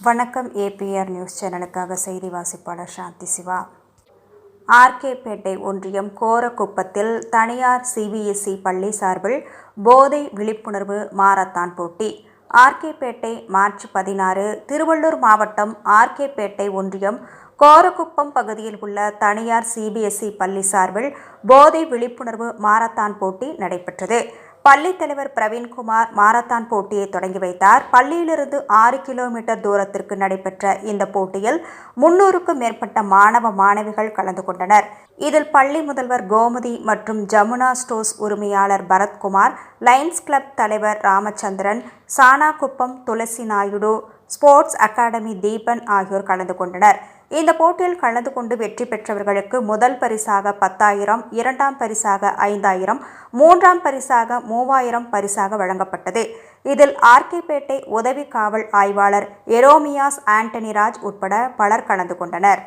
வணக்கம் APR news சேனலுக்காக செய்தி வாசிப்பாளர் சாந்தி சிவா. ஆர்கேபேட்டை ஒன்றியம் கோரக்குப்பத்தில் தனியார் சிபிஎஸ்இ பள்ளி சார்பில் போதை விழிப்புணர்வு மாரத்தான் போட்டி. ஆர்கேபேட்டை மார்ச் பதினாறு திருவள்ளூர் மாவட்டம் ஆர்கேபேட்டை ஒன்றியம் கோரக்குப்பம் பகுதியில் உள்ள தனியார் சிபிஎஸ்இ பள்ளி சார்பில் போதை விழிப்புணர்வு மாரத்தான் போட்டி நடைபெற்றது. பள்ளி தலைவர் பிரவீன்குமார் மாரத்தான் போட்டியை தொடங்கி வைத்தார். பள்ளியிலிருந்து ஆறு கிலோமீட்டர் தூரத்திற்கு நடைபெற்ற இந்த போட்டியில் முன்னூறுக்கும் மேற்பட்ட மாணவ மாணவிகள் கலந்து கொண்டனர். இதில் பள்ளி முதல்வர் கோமதி மற்றும் ஜமுனா ஸ்டோர்ஸ் உரிமையாளர் பரத்குமார் லயன்ஸ் கிளப் தலைவர் ராமச்சந்திரன் சானாகுப்பம் துளசி நாயுடு ஸ்போர்ட்ஸ் அகாடமி தீபன் ஆகியோர் கலந்து கொண்டனர். இந்த போட்டியில் கலந்து கொண்டு வெற்றி பெற்றவர்களுக்கு முதல் பரிசாக பத்தாயிரம் இரண்டாம் பரிசாக ஐந்தாயிரம் மூன்றாம் பரிசாக மூவாயிரம் பரிசாக வழங்கப்பட்டது. இதில் ஆர்கேபேட்டை உதவி காவல் ஆய்வாளர் எரோமியாஸ் ஆண்டனிராஜ் உட்பட பலர் கலந்து கொண்டனர்.